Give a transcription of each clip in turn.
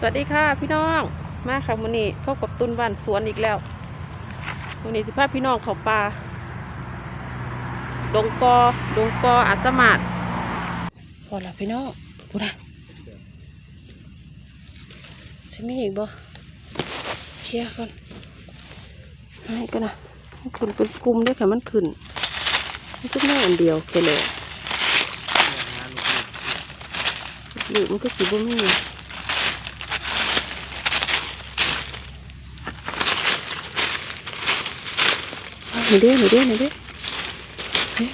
สวัสดีค่ะพี่น้องมาค่ะวันนี้พบกับตุนบ้านสวนอีกแล้ววันนี้สิพาพี่น้องเขาป่าดงกอดงกออัสมาดพอละพี่น้องพูดนะจะมีอีกบ่เคลียร์ก่อนให้กันนะมันขึ้นเป็นกลุ่มด้วยค่ะมันขึ้นมันก็แม่อันเดียวแค่เลยหรือมันก็สีบ่มี หนูดิหนูดิหนูดิเฮ้ย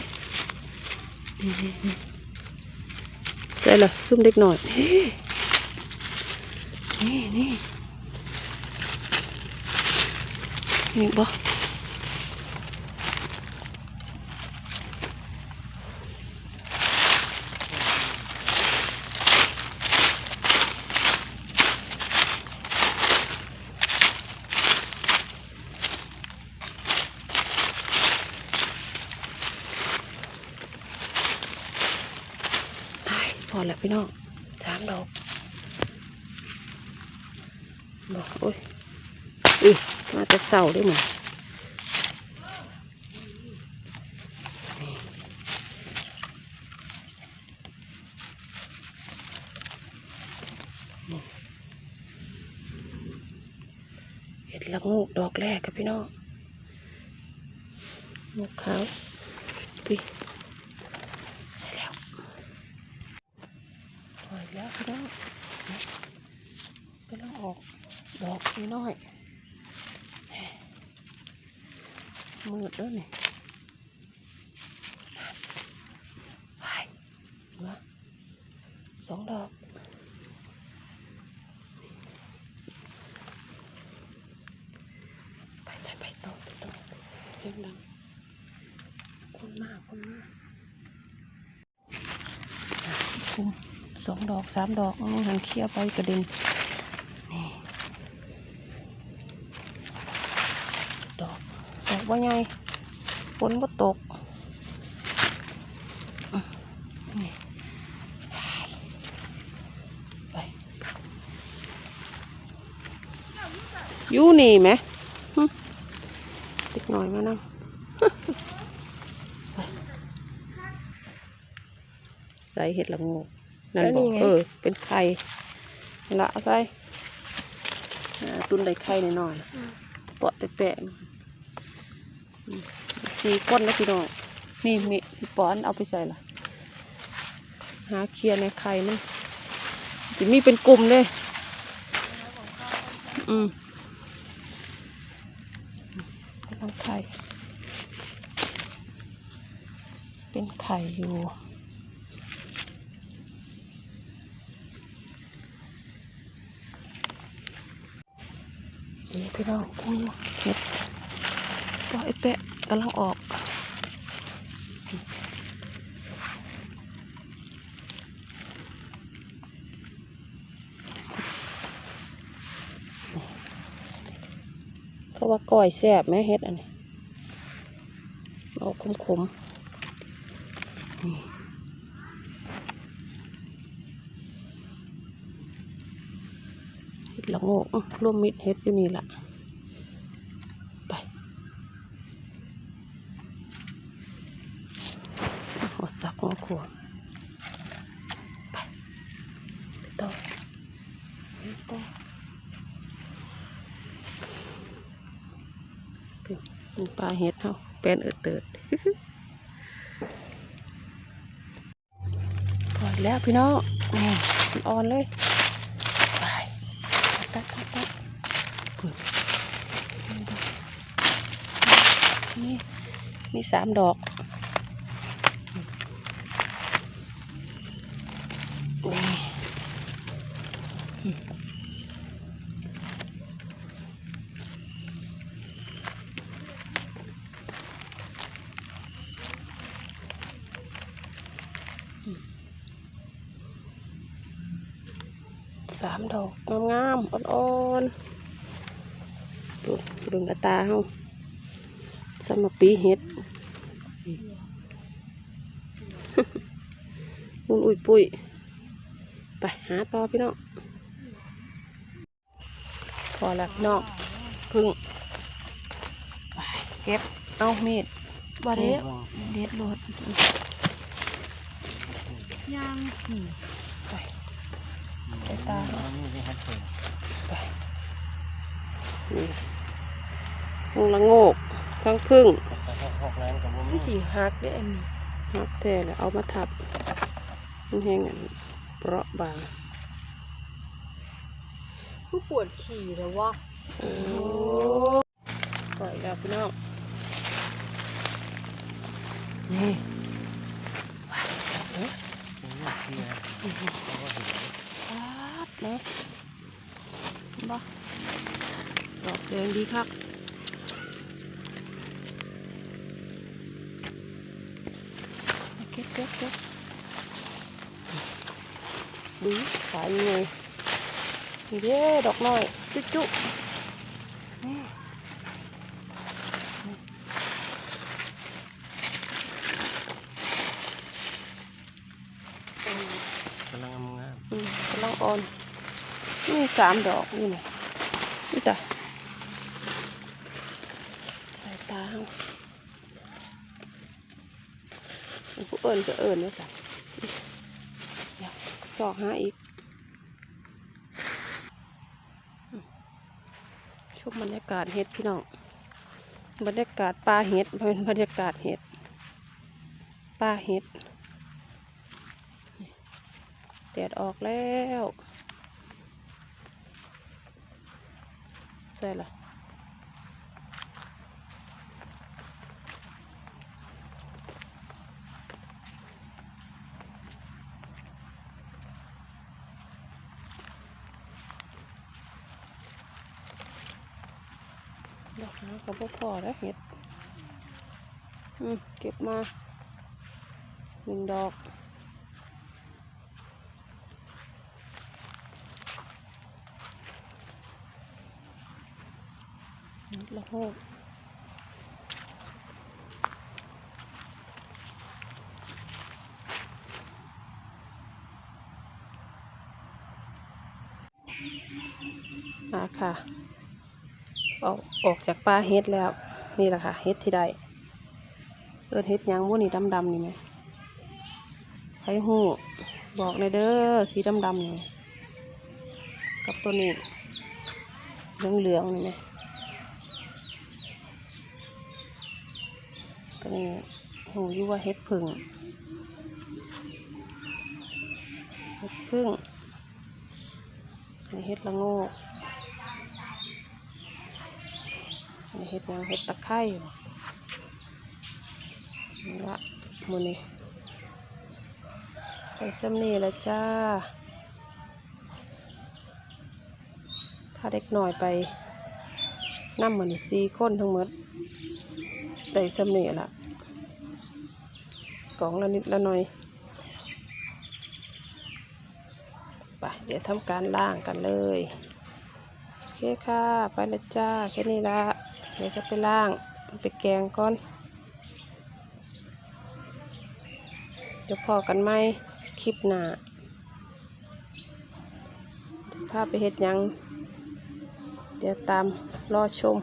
นี่เหรอซุ่มเด็กหน่อยเฮ้ยนี่นี่นี่บ่ พอแล้วพี่น้องสามดอกบอกโอ้ยอุ้ยมาแต่เสาด้หมดเห็ดละงูกดอกแรกกับพี่น้องงูขาวพี่ได้แล้วปล่อยแล้วพี่น้องก็ต้องออกดอก น้อยมืดแล้วนี่ไปมาสองดอกไปไปไปต่อต่อเสียงดังคนมากคนมากคุมสองดอกสามดอกเอาหันเคลียร์ไปกระเด็นดอก ดอกว่าไงฝนบ่ตกอืมนี่ไปอยู่นี่ไหมเด็กหน่อยมานั่งใส่เห็ดละโงูนั่นแล้วนี่บอกไงเออ เป็นไข่นั่นละเอาใส่อ่าตุนได้ไข่หน่อยๆเปาะแปะๆอืม สีก้นนะพี่น้องนี่มีพี่ป้อนเอาไปใส่ละหาเคลียร์ในไข่มันจะมีเป็นกลุ่มเลย อืมกำลังไข่เป็นไข่อยู่นี่พี่น้องอุ้ยเห็ด ตัวไอ้แปะกำลังออกเขาว่าก้อยแซ่บไหมเห็ดอันนี้เอาขมขมเห็ดละโงกอื้อร่วมมิดเห็ดอยู่นี่แหละ ไปหัวสักหัว ขวดไปต่อไปต่อเป็นเป็นปลาเห็ดเฮาเป็นเอิดเติดปล่อยแล้วพี่น้องนี่อ่อนเลยไปตัดตัดตัดปึ๊บนี่มีสามดอกนี่อืม สามดอกงามๆอ่อนๆดูดึงกระตาเฮาสมปีเห็ดมุนอุ้ยปุ้ยไปหาต่อพี่น้องพอแล้วพี่น้องพึ่งไปเก็บเอามีดบ่ได้เด็ดรดยังอืมไป ใส่ตานี่ได้ฮัทเปิดไปนี่ทั้งละโงก ทั้งพึ่งแต่ถ้าหกแรงกับผมมันสิหักเด้ออันนี้ฮักแท้แล้วเอามาทับ มันแห้งอันเปราะบางผู้ปวดขี่แล้ววะโอ้ปล่อยแล้วพี่น้องนี่ว้าวเอ๊ะ นครับเนาะบ่ดอกแดงดีครับเก็บเก็บเก็บดูขายยังไงนี่เด้ดอกน้อย จุ๊จุ๊นี่อืมกำลังงามอืมกำลังอ่อน นี่สามดอกนี่นะนี่จ้ะสายตาเฮาผู้เอิญก็เอิญนี่จ้ะอยากสอกหาอีกชมบรรยากาศเห็ดพี่น้องบรรยากาศปลาเห็ดเป็นบรรยากาศเห็ดปลาเห็ดแดดออกแล้ว ใช่ะดอกน้ำกับพอแล้วเห็ดอืมเก็บมาหนึ่งดอก นิด ละหกมาค่ะออกออกจากป่าเฮ็ดแล้ว นี่แหละค่ะเฮ็ดที่ใดเอินเฮ็ดยังวุ้นี่ดำๆนี่ไหมไผหูบอกเลยเด้อสีดำๆนี่กับตัวนี้เหลืองๆนี่ไหม ตัวนี้หูยู่ว่าเฮ็ดพึ่งเฮ็ดพึ่งเฮ็ดละโงกเฮ็ดยังเฮ็ดตะไคร้บ่นี่ละมือนี้ไปซ้ำนี่ละจ้าพาเด็กหน่อยไป นั่มมันนี่สี่คนทั้งหมดได้สำเนีละกล่องละนิดละหน่อยไปเดี๋ยวทำการล่างกันเลยโอเคค่ะ ไปละจ้า แค่นี้ละเดี๋ยวจะไปล่างไปแกงก่อนเดี๋ยวพอกันไหมคลิปหน้าพาไปเฮ็ดยัง เดี๋ยวตามรอชม